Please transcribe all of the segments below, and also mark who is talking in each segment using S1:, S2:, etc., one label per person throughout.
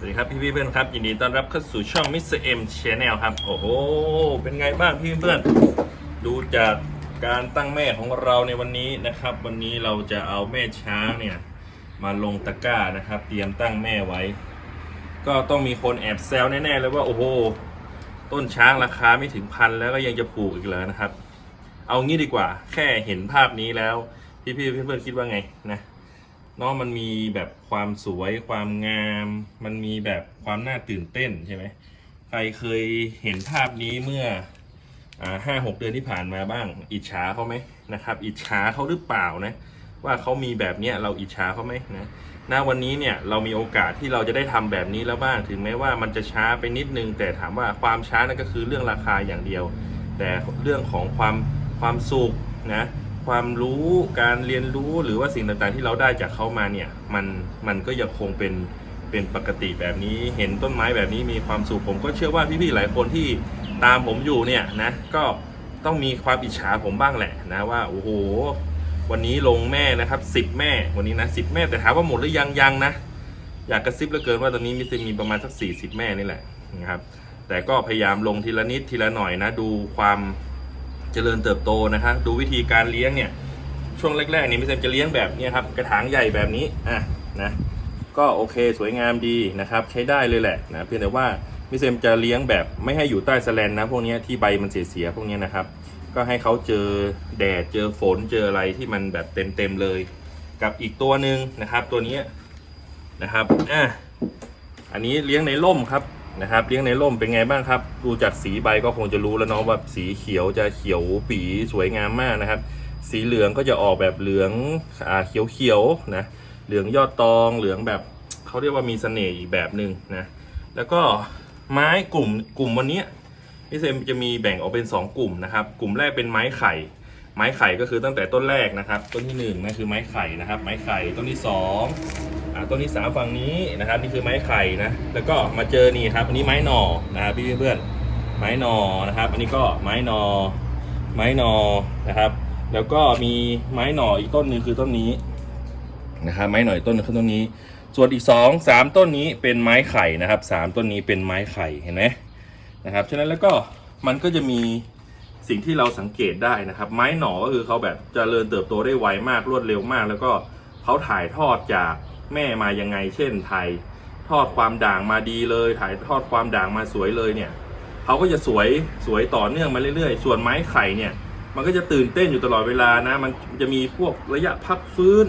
S1: สวัสดีครับพี่พี่เพื่อนครับ ยินดีต้อนรับเข้าสู่ช่อง Mr. M Channel ครับ โอ้โห เป็นไงบ้างพี่เพื่อนดูจากการตั้งแม่ของเราในวันนี้นะครับ วันนี้เราจะเอาแม่ช้างเนี่ย มาลงตะกร้านะครับ เตรียมตั้งแม่ไว้ ก็ต้องมีคนแอบแซวแน่ๆเลยว่าโอ้โห ต้นช้างราคาไม่ถึงพันแล้วก็ยังจะปลูกอีกเลยนะครับ เอางี้ดีกว่า แค่เห็นภาพนี้แล้ว พี่พี่ๆเพื่อนๆคิดว่าไงนะ เนาะมันมีแบบความสวยความงาม มันมีแบบความน่าตื่นเต้นใช่ไหมใครเคยเห็นภาพนี้เมื่ออ่าห้าหกเดือนที่ผ่านมาบ้าง อิจฉาเขาไหมนะครับ อิจฉาเขาหรือเปล่านะ ว่าเขามีแบบเนี้ยเราอิจฉาเขาไหมนะณวันนี้เนี่ยเรามีโอกาสที่เราจะได้ทำแบบนี้แล้วบ้างถึงแม้ว่ามันจะช้าไปนิดนึง แต่ถามว่าความช้านั่นก็คือเรื่องราคาอย่างเดียว แต่เรื่องของความความสุขนะ ความรู้การเรียนรู้หรือว่าสิ่งต่างๆ ที่เราได้จากเขามาเนี่ยมันมันก็ยังคงเป็นเป็นปกติแบบนี้เห็นต้นไม้แบบนี้มีความสุขผมก็เชื่อว่าพี่ๆหลายคนที่ตามผมอยู่เนี่ยนะก็ต้องมีความอิจฉาผมบ้างแหละนะว่าโอ้โหวันนี้ลงแม่นะครับสิบแม่วันนี้นะสิบแม่แต่ถามว่าหมดหรือยังยังนะอยากกระซิบเหลือเกินว่าตอนนี้มิสมีประมาณสักสี่สิบแม่นี่แหละนะครับแต่ก็พยายามลงทีละนิดทีละหน่อยนะดูความ เจริญเติบโตนะครับดูวิธีการเลี้ยงเนี่ยช่วงแรกๆนี่มิสเตอร์จะเลี้ยงแบบนี้ครับกระถางใหญ่แบบนี้อะนะก็โอเคสวยงามดีนะครับใช้ได้เลยแหละนะเพียงแต่ว่ามิสเตอร์จะเลี้ยงแบบไม่ให้อยู่ใต้สแลนนะพวกนี้ที่ใบมันเสียๆพวกนี้นะครับ ก็ให้เขาเจอแดดเจอฝนเจออะไรที่มันแบบเต็มๆเลย กับอีกตัวหนึ่งนะครับตัวนี้นะครับอะอันนี้เลี้ยงในร่มครับ นะครับเลี้ยงในร่มเป็นไงบ้างครับ ดูจากสีใบก็คงจะรู้แล้วเนาะว่าสีเขียวจะเขียวปีสวยงามมากนะครับ สีเหลืองก็จะออกแบบเหลืองอ่าเขียวเขียวๆนะเหลืองยอดตองเหลืองแบบเขาเรียกว่ามีเสน่ห์อีกแบบหนึ่งนะแล้วก็ไม้กลุ่มกลุ่มวันนี้พี่เซมจะมีแบ่งออกเป็น 2 กลุ่มนะครับ กลุ่มแรกเป็นไม้ไข่ ไม้ไข่ก็คือตั้งแต่ต้นแรกนะครับ ต้นที่1นงนั่นคือไม้ไข่นะครับ ไม้ไข่ต้นที่ 2 อ่าต้นที่สามฝั่งนี้นะครับ นี่คือไม้ไข่นะ แล้วก็มาเจอนี่ครับ อันนี้ไม้หน่อนะครับพี่เพื่อนไม้หน่อนะครับ อันนี้ก็ไม้หน่อไม้หน่อนะครับ แล้วก็มีไม้หน่ออีกต้นหนึ่งคือต้นนี้นะครับ ไม้หน่ออีกต้นหนึงคือต้นนี้ ส่วนอีกสองสามต้นนี้เป็นไม้ไข่นะครับสามต้นนี้เป็นไม้ไข่เห็นไหมนะครับ ฉะนั้นแล้วก็มันก็จะมีสิ่งที่เราสังเกตได้นะครับ ไม้หนอก็คือเขาแบบจเจริญเติบโตได้ไวมากรวดเร็วมาก แล้วก็เขาถ่ายทอดจาก แม่มายังไง เช่นถ่ายทอดความด่างมาดีเลย ถ่ายทอดความด่างมาสวยเลยเนี่ยเขาก็จะสวยสวยต่อเนื่องมาเรื่อยๆ ส่วนไม้ไข่เนี่ย มันก็จะตื่นเต้นอยู่ตลอดเวลานะ มันจะมีพวกระยะพักฟื้น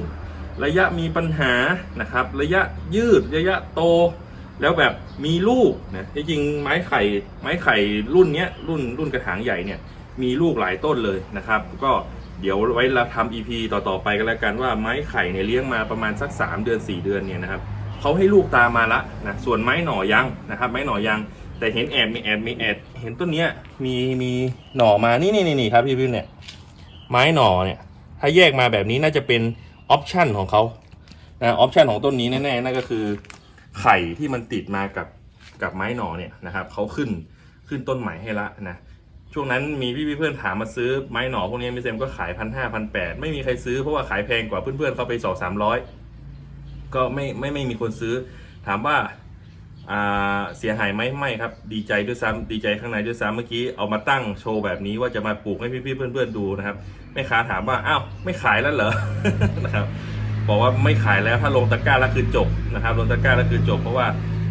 S1: ระยะมีปัญหานะครับ ระยะยืดระยะโต แล้วแบบมีลูกนะจริงๆไม้ไข่ไม้ไข่รุ่นเนี้ยรุ่นรุ่นกระถางใหญ่เนี่ยมีลูกหลายต้นเลยนะครับ ก็ เดี๋ยวไว้เราทำ EP ต่อๆไปกันแล้วกันว่าไม้ไข่เนี่ยเลี้ยงมาประมาณสัก 3 เดือน 4 เดือนเนี่ยนะครับเขาให้ลูกตามมาละนะส่วนไม้หน่อยังนะครับไม้หน่อยังแต่เห็นแอบมีแอบมีแอบเห็นต้นเนี้ยมีมีหน่อมานี่นี่นี่นี่ครับพี่พี่เนี่ยไม้หน่อเนี่ยถ้าแยกมาแบบนี้น่าจะเป็นออปชันของเขานะออปชันของต้นนี้แน่ๆนั่นก็คือ ไข่ที่มันติดมากับกับไม้หน่อเนี่ยนะครับเขาขึ้นขึ้นต้นใหม่ให้ละนะ ช่วงนั้นมีพี่เพื่อนถามมาซื้อไม้หน่อพวกนี้มิเซมก็ขายพันห้าพันแปดไม่มีใครซื้อเพราะว่าขายแพงกว่าเพื่อนๆเขาไปสองสามร้อยก็ไม่ไม่ไม่มีคนซื้อ ถามว่าอ่าเสียหายไหมไม่ครับ ดีใจด้วยซ้ำดีใจข้างในด้วยซ้ำเมื่อกี้เอามาตั้งโชว์แบบนี้ว่าจะมาปลูกให้พี่ๆเพื่อนๆดูนะครับแม่ค้าถามว่าอ้าวไม่ขายแล้วเหรอนะครับบอกว่าไม่ขายแล้วถ้าลงตะกร้าแล้วคือจบนะครับลงตะกร้าแล้วคือจบเพราะว่า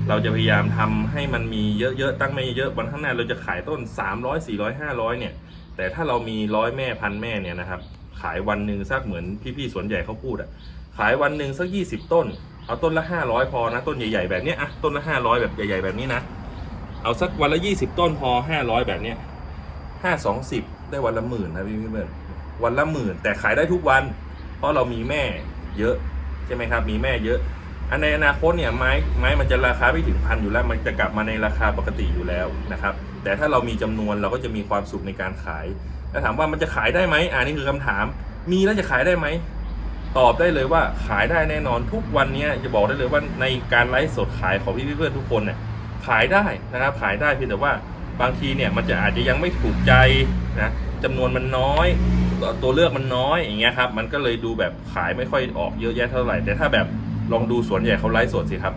S1: เราจะพยายามทำให้มันมีเยอะๆ ตั้งไม่เยอะวันข้างหน้าเราจะขายต้น 300 400 500 เนี่ย แต่ถ้าเรามีร้อยแม่พันแม่เนี่ยนะครับ ขายวันหนึ่งสักเหมือนพี่ๆสวนใหญ่เขาพูดอะขายวันหนึ่งสัก 20 ต้น เอาต้นละ 500 พอนะ ต้นใหญ่ๆแบบเนี้ยอะต้นละ 500 แบบใหญ่ๆแบบนี้นะ เอาสักวันละ 20 ต้นพอ 500 แบบเนี้ยห้าสองสิบได้วันละหมื่นนะพี่เพื่อนวันละหมื่นแต่ขายได้ทุกวัน เพราะเรามีแม่เยอะใช่ไหมครับ มีแม่เยอะ อันในอนาคตเนี่ยไม้ไม้มันจะราคาไม่ถึงพันอยู่แล้ว มันจะกลับมาในราคาปกติอยู่แล้วนะครับ แต่ถ้าเรามีจำนวนเราก็จะมีความสุขในการขายแล้วถามว่ามันจะขายได้ไหมอันนี้คือคำถาม มีแล้วจะขายได้ไหมตอบได้เลยว่าขายได้แน่นอนทุกวันนี้จะบอกได้เลยว่าในการไลฟ์สดขายของพี่เพื่อนทุกคนเนี่ยขายได้นะครับ ขายได้เพียงแต่ว่าบางทีเนี่ยมันจะอาจจะยังไม่ถูกใจนะจำนวนมันน้อย ตัวเลือกมันน้อยอย่างเงี้ยครับมันก็เลยดูแบบขายไม่ค่อยออกเยอะแยะเท่าไหร่แต่ถ้าแบบ ลองดูสวนใหญ่เขาไลฟ์สดสิครับ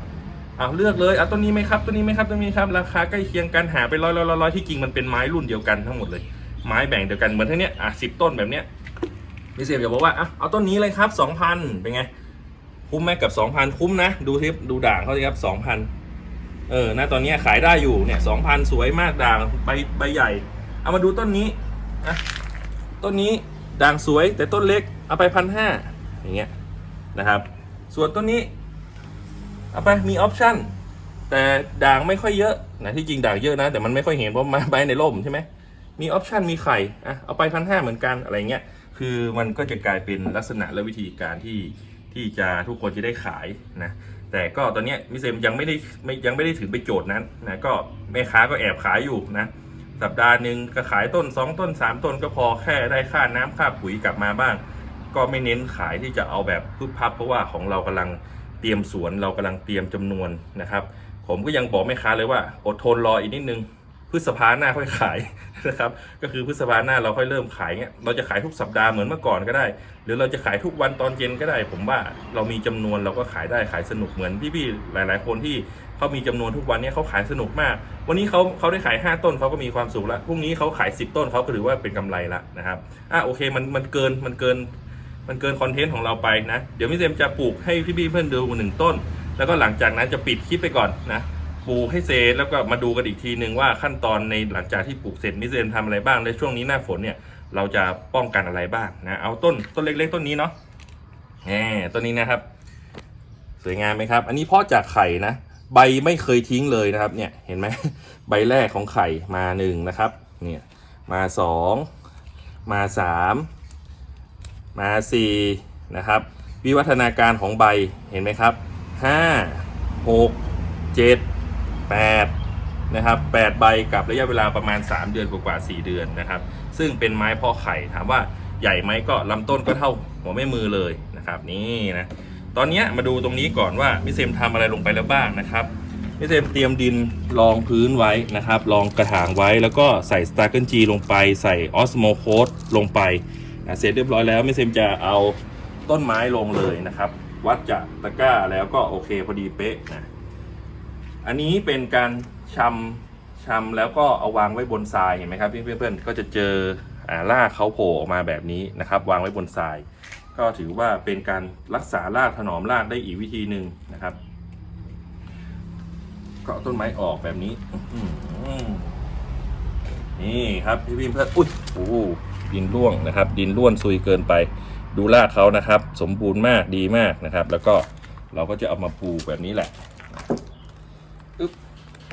S1: เอาเลือกเลยเอาต้นนี้ไหมครับต้นนี้ไหมครับต้นนี้ครับราคาใกล้เคียงกันหาไปร้อยร้อยร้อยที่จริงมันเป็นไม้รุ่นเดียวกันทั้งหมดเลย ไม้แบ่งเดียวกันเหมือนทั้งเนี้ยอะสิบต้นแบบเนี้ยพี่เสียบอย่าบอกว่าอะเอาต้นนี้เลยครับสองพันเป็นไงคุ้มไหมกับสองพันคุ้มนะดูทิปดูด่างเขาสิครับสองพันเออนะตอนนี้ขายได้อยู่เนี่ยสองพันสวยมากด่างใบใบใหญ่ เอามาดูต้นนี้อะต้นนี้ด่างสวยแต่ต้นเล็กเอาไปพันห้าอย่างเงี้ยนะครับ ส่วนต้นนี้ เอาไปมีออปชั่นแต่ด่างไม่ค่อยเยอะนะที่จริงด่างเยอะนะ แต่มันไม่ค่อยเห็นเพราะมาใบในร่มใช่ไหมมีออปชั่นมีไข่อะเอาไปพันห้าเหมือนกันอะไรเงี้ยคือมันก็จะกลายเป็นลักษณะและวิธีการที่ที่จะทุกคนจะได้ขายนะแต่ก็ตอนนี้มิเซมยังไม่ได้ไม่ยังไม่ได้ถึงไปโจทย์นั้นนะก็แม่ค้าก็แอบขายอยู่นะสัปดาห์หนึ่งก็ขายต้น 2 ต้น 3 ต้นก็พอแค่ได้ค่าน้ำค่าปุ๋ยกลับมาบ้าง ก็ไม่เน้นขายที่จะเอาแบบพึบพับเพราะว่าของเรากำลังเตรียมสวนเรากำลังเตรียมจำนวนนะครับ ผมก็ยังบอกแม่ค้าเลยว่า อดทนรออีกนิดนึงพฤษภาหน้าค่อยขายนะครับก็คือพฤษภาหน้าเราค่อยเริ่มขายเงี้ยเราจะขายทุกสัปดาห์เหมือนเมื่อก่อนก็ได้ หรือเราจะขายทุกวันตอนเย็นก็ได้ ผมว่าเรามีจำนวนเราก็ขายได้ขายสนุกเหมือนพี่ๆหลาย ๆ คนที่เขามีจำนวนทุกวันเนี้เขาขายสนุกมาก วันนี้เขาเขาได้ขาย 5 ต้นเขาก็มีความสุขล้วพรุ่งนี้เขาขาย 10 ต้นเขาก็ถือว่าเป็นกำไรละนะครับอะโอเคมันมันเกินมันเกิน มันเกินคอนเทนต์ของเราไปนะ เดี๋ยวมิเซมจะปลูกให้พี่ๆเพื่อนดูหนึ่งต้น แล้วก็หลังจากนั้นจะปิดคลิปไปก่อนนะปลูกให้เสร็จแล้วก็มาดูกันอีกทีหนึ่งว่าขั้นตอนในหลังจากที่ปลูกเสร็จมิเซมทำอะไรบ้างในช่วงนี้หน้าฝนเนี่ยเราจะป้องกันอะไรบ้างนะเอาต้นต้นเล็กๆต้นนี้เนาะแหมต้นนี้นะครับ สวยงามไหมครับ อันนี้เพาะจากไข่นะใบไม่เคยทิ้งเลยนะครับ เนี่ยเห็นไหมใบแรกของไข่มาหนึ่งนะครับ เนี่ยมาสองมาสาม มาสี่นะครับวิวัฒนาการของใบเห็นไหมครับห้าหกเจ็ดแปดนะครับแปดใบกับระยะเวลาประมาณ 3 เดือนกว่าๆ4เดือนนะครับ ซึ่งเป็นไม้พาะไข่ถามว่าใหญ่ไหมก็ลำต้นก็เท่าหัวแม่มือเลยนะครับนี่นะตอนนี้มาดูตรงนี้ก่อนว่ามิเซมทำอะไรลงไปแล้วบ้างนะครับมิเซมเตรียมดินรองพื้นไว้นะครับรองกระถางไว้แล้วก็ใส่สตาร์เกิลจีลงไป ใส่ออสโมโคสลงไป เสร็จเรียบร้อยแล้วมิเซมจะเอาต้นไม้ลงเลยนะครับ วัดจากตะกร้าแล้วก็โอเคพอดีเป๊ะนะอันนี้เป็นการชำชำแล้วก็เอาวางไว้บนทรายเห็นไหมครับเพื่อนๆก็จะเจออ่ารากเขาโผล่ออกมาแบบนี้นะครับ วางไว้บนทราย ก็ถือว่าเป็นการรักษารากถนอมรากได้อีกวิธีหนึ่งนะครับก็เอาต้นไม้ออกแบบนี้นี่ครับพี่พิมเพื่อนอุ้ยโอ้ ดินร่วงนะครับ ดินร่วนซุยเกินไป ดูรากเขานะครับ สมบูรณ์มากดีมากนะครับ แล้วก็เราก็จะเอามาปูแบบนี้แหละ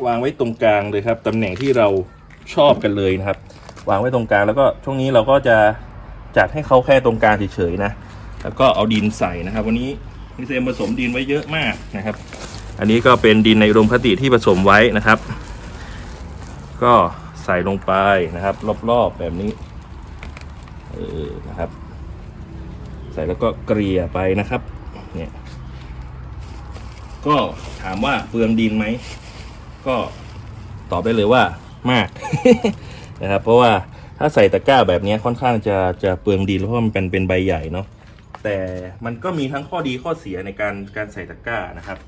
S1: วางไว้ตรงกลางเลยครับตำแหน่งที่เราชอบกันเลยนะครับ วางไว้ตรงกลางแล้วก็ช่วงนี้เราก็จะจัดให้เขาแค่ตรงกลางเฉยๆนะแล้วก็เอาดินใส่นะครับ วันนี้มิเซมผสมดินไว้เยอะมากนะครับ อันนี้ก็เป็นดินในอุดมคติที่ผสมไว้นะครับ ก็ใส่ลงไปนะครับ รอบๆแบบนี้ เออนะครับ ใส่แล้วก็เกลี่ยไปนะครับ เนี่ย ก็ถามว่าเปลืองดินไหม ก็ตอบได้เลยว่ามากนะครับ เพราะว่าถ้าใส่ตะกร้าแบบนี้ค่อนข้างจะจะเปลืองดินเพราะว่ามันเป็นเป็นใบใหญ่เนาะแต่มันก็มีทั้งข้อดีข้อเสียในการการใส่ตะกร้านะครับ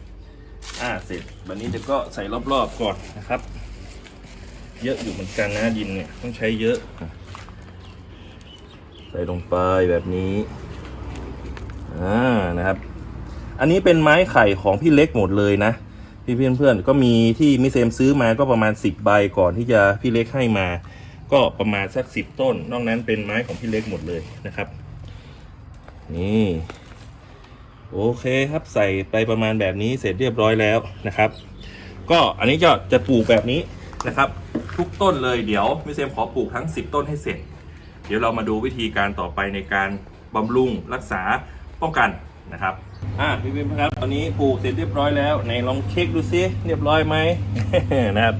S1: อ่าเสร็จวันนี้จะก็ใส่รอบๆก่อนนะครับ เยอะอยู่เหมือนกันนะดินเนี่ยต้องใช้เยอะ ใส่ลงไปแบบนี้อ่านะครับ อันนี้เป็นไม้ไข่ของพี่เล็กหมดเลยนะพี่เพื่อนเพื่อนๆก็มีที่มิเซมซื้อมาก็ประมาณ10ใบก่อนที่จะพี่เล็กให้มา ก็ประมาณสัก10ต้น นอกนั้นเป็นไม้ของพี่เล็กหมดเลยนะครับ นี่โอเคครับใส่ไปประมาณแบบนี้เสร็จเรียบร้อยแล้วนะครับ ก็อันนี้จะจะปลูกแบบนี้นะครับ ทุกต้นเลยเดี๋ยวมิเซมขอปลูกทั้ง 10 ต้นให้เสร็จ ดี๋ยวเรามาดูวิธีการต่อไปในการบำรุงรักษาป้องกันนะครับ อ่าพี่วิมครับ ตอนนี้ปลูกเสร็จเรียบร้อยแล้วไหนลองเช็คดูซิเรียบร้อยไหม นะครับ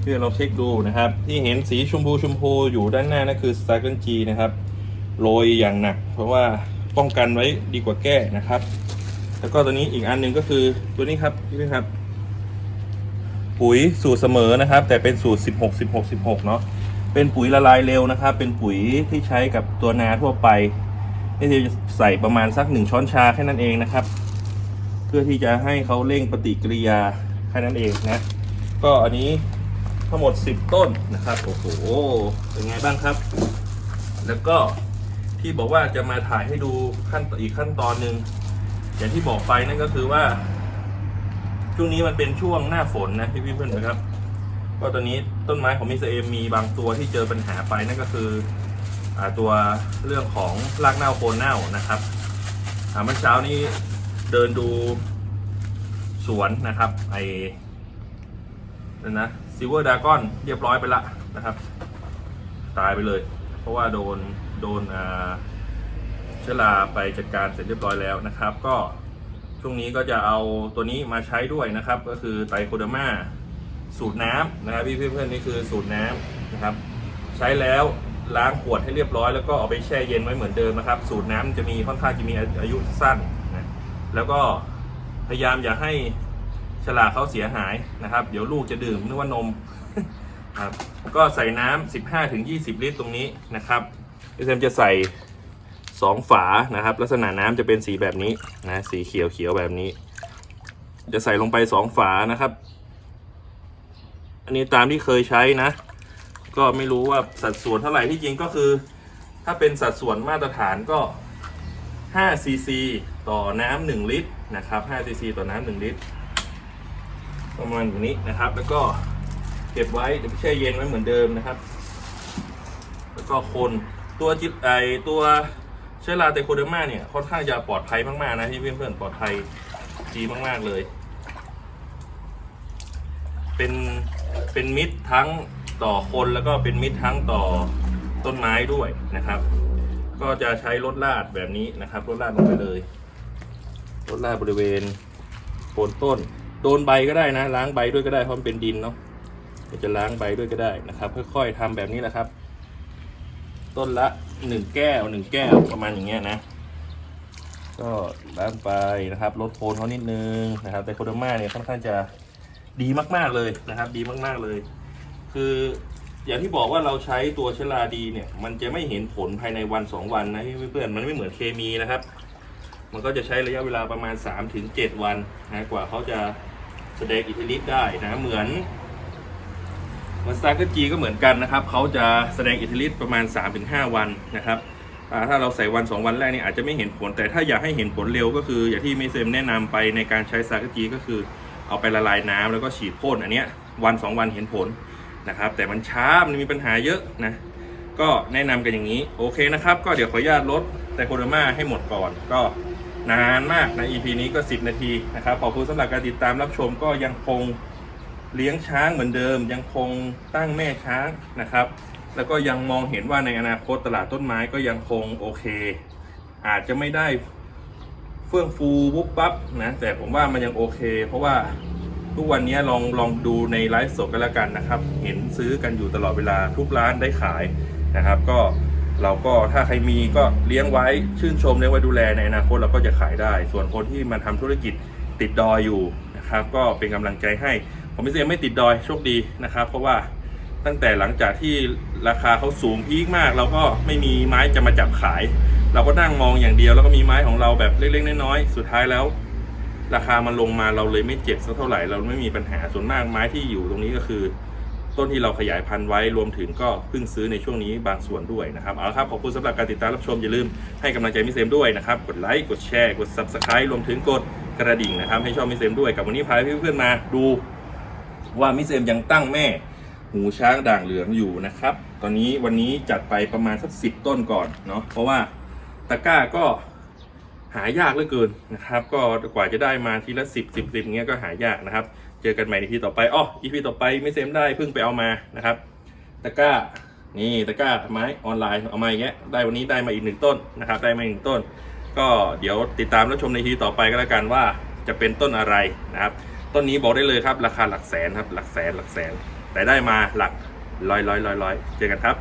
S1: เพี่อลองเช็คดูนะครับ ที่เห็นสีชมพูชมพูอยู่ด้านหน้านั่นคือสตาร์เกิลจีนะครับโรยอย่างหนัก เพราะว่าป้องกันไว้ดีกว่าแก้นะครับ แล้วก็ตัวนี้อีกอันหนึ่งก็คือตัวนี้ครับพี่วิมครับ ปุ๋ยสูตรเสมอนะครับ แต่เป็นสูตร 16 16 16 เนาะ เป็นปุ๋ยละลายเร็วนะครับ เป็นปุ๋ยที่ใช้กับตัวนาทั่วไปนี่จะใส่ประมาณสักหนึ่งช้อนชาแค่นั้นเองนะครับ เพื่อที่จะให้เขาเร่งปฏิกิริยาแค่นั้นเองนะ ก็อันนี้ทั้งหมด 10 ต้นนะครับโอ้โหเป็นไงบ้างครับ แล้วก็ที่บอกว่าจะมาถ่ายให้ดูขั้นอีกขั้นตอนหนึ่งอย่างที่บอกไปนั่นก็คือว่า ช่วงนี้มันเป็นช่วงหน้าฝนนะพี่พี่เพื่อนนะครับ ก็ตอนนี้ ต้นไม้ของมิสเอมมีบางตัวที่เจอปัญหาไปนั่นก็คืออตัวเรื่องของรากเน่าโคนเน่านะครับอาเมื่อเช้านี้เดินดูสวนนะครับไอนั่นนะซิเวอร์ดากอนเรียบร้อยไปละนะครับ ตายไปเลย เพราะว่าโดนโดนอ่าเชื้อราไปจัดการเสร็จเรียบร้อยแล้วนะครับ ก็ช่วงนี้ก็จะเอาตัวนี้มาใช้ด้วยนะครับ ก็คือไตรโคเดอร์มา สูตรน้ำนะครับพี่เพื่อนๆนี่คือสูตรน้ำนะครับ ใช้แล้วล้างขวดให้เรียบร้อยแล้วก็เอาไปแช่เย็นไว้เหมือนเดิมนะครับ สูตรน้ำจะมีค่อนข้างจะมีอายุสั้นนะแล้วก็พยายามอย่าให้ฉลากเขาเสียหายนะครับ เดี๋ยวลูกจะดื่มนึกว่านมครับก็ใส่น้ำ15ถึง20 ลิตรตรงนี้นะครับพี่เซมจะใส่สองฝานะครับ ลักษณะน้ำจะเป็นสีแบบนี้นะสีเขียวเขียวแบบนี้ จะใส่ลงไปสองฝานะครับ อันนี้ตามที่เคยใช้นะ ก็ไม่รู้ว่าสัดส่วนเท่าไหร่ที่จริงก็คือ ถ้าเป็นสัดส่วนมาตรฐานก็5ซีซีต่อน้ำ1ลิตรนะครับ5ซีซีต่อน้ำ1ลิตร ประมาณอย่างนี้นะครับ แล้วก็เก็บไว้เดี๋ยวไปแช่เย็นไว้เหมือนเดิมนะครับ แล้วก็คนตัวจิตไอตัวเชื้อราไตโคเดอร์มาเนี่ยค่อนข้างจะปลอดภัยมากๆนะที่เพื่อนๆปลอดภัยดีมากๆเลย เป็น เป็นมิตรทั้งต่อคนแล้วก็เป็นมิตรทั้งต่อต้นไม้ด้วยนะครับ ก็จะใช้รถลาดแบบนี้นะครับรถลาดลงไปเลยรถลาดบริเวณโคนต้น โดนใบก็ได้นะ ล้างใบด้วยก็ได้เพราะมันเป็นดินเนาะเดี๋ยวจะล้างใบด้วยก็ได้นะครับ ค่อยๆทำแบบนี้แหละครับ ต้นละหนึ่งแก้วหนึ่งแก้วประมาณอย่างเงี้ยนะ ก็ล้างไปนะครับลดโคนเขานิดนึงนะครับแต่โคดมาเนี่ยค่อนข้างจะ ดีมากๆเลยนะครับ ดีมากๆเลย คืออย่างที่บอกว่าเราใช้ตัวเชอราดีเนี่ย มันจะไม่เห็นผลภายในวันสองวันนะเพื่อนมันไม่เหมือนเคมีนะครับ มันก็จะใช้ระยะเวลาประมาณ 3-7 วันนะกว่าเขาจะแสดงอิทธิฤทธิ์ได้นะเหมือนเหมือนซากจีก็เหมือนกันนะครับ เขาจะแสดงอิทธิฤทธิ์ประมาณ 3-5 วันนะครับถ้าเราใส่วัน 2 วันแรกนี่อาจจะไม่เห็นผล แต่ถ้าอยากให้เห็นผลเร็วก็คือ อย่างที่เมเซมแนะนำไปในการใช้ซากจีก็คือ เอาไปละลายน้ำแล้วก็ฉีดพ่นอันเนี้ยวัน 2 วันเห็นผลนะครับ แต่มันช้ามันมีปัญหาเยอะนะ ก็แนะนำกันอย่างนี้ โอเคนะครับ ก็เดี๋ยวขออนุญาตลดไตโคเดอร์มาให้หมดก่อน ก็นานมากนะ EP นี้ก็ 10 นาทีนะครับขอบคุณสำหรับการติดตามรับชมก็ยังคงเลี้ยงช้างเหมือนเดิม ยังคงตั้งแม่ช้างนะครับ แล้วก็ยังมองเห็นว่าในอนาคตตลาดต้นไม้ก็ยังคงโอเค อาจจะไม่ได้ เฟื่องฟูปุ๊บปั๊บนะแต่ผมว่ามันยังโอเค เพราะว่าทุกวันนี้ลองลองดูในไลฟ์สดกันแล้วกันนะครับ เห็นซื้อกันอยู่ตลอดเวลาทุกร้านได้ขายนะครับ ก็เราก็ถ้าใครมีก็เลี้ยงไว้ชื่นชมเลี้ยงไว้ดูแลในอนาคตเราก็จะขายได้ ส่วนคนที่มาทำธุรกิจติดดอยอยู่นะครับ ก็เป็นกำลังใจให้ ผมไม่เสียไม่ติดดอยโชคดีนะครับ เพราะว่า ตั้งแต่หลังจากที่ราคาเขาสูงพีคมาก เราก็ไม่มีไม้จะมาจับขาย เราก็นั่งมองอย่างเดียว แล้วก็มีไม้ของเราแบบเล็กๆน้อยๆสุดท้ายแล้ว ราคามันลงมาเราเลยไม่เจ็บสักเท่าไหร่เราไม่มีปัญหาส่วนมากไม้ที่อยู่ตรงนี้ก็คือ ต้นที่เราขยายพันธุ์ไว้รวมถึงก็เพิ่งซื้อในช่วงนี้บางส่วนด้วยนะครับเอาละครับขอบคุณสำหรับการติดตามรับชมอย่าลืมให้กำลังใจมิเซมด้วยนะครับกดไลค์กดแชร์กด subscribe รวมถึงกดกระดิ่งนะครับให้ชองมิเซมด้วยกับวันนี้พาเพื่อนๆมาดูว่ามิเซมยังตั้งแม่ หูช้างด่างเหลืองอยู่นะครับ ตอนนี้วันนี้จัดไปประมาณสักสิบต้นก่อนเนาะ เพราะว่าตะกร้าก็หายากเหลือเกินนะครับ ก็กว่าจะได้มาทีละสิบสิบสิบเงี้ยก็หายากนะครับ เจอกันใหม่ในทีต่อไปอ้ออีพีต่อไปไม่เซมได้เพิ่งไปเอามานะครับ ตะกร้า นี่ตะกร้าไม้ออนไลน์เอามาอย่างเงี้ย ได้วันนี้ได้มาอีกหนึ่งต้นนะครับ ได้มาอีกหนึ่งต้น ก็เดี๋ยวติดตามรับชมในทีต่อไปก็แล้วกันว่าจะเป็นต้นอะไรนะครับ ต้นนี้บอกได้เลยครับ ราคาหลักแสนครับ หลักแสนหลักแสน แต่ได้มาหลักร้อยร้อยร้อยร้อยเจอกันครับ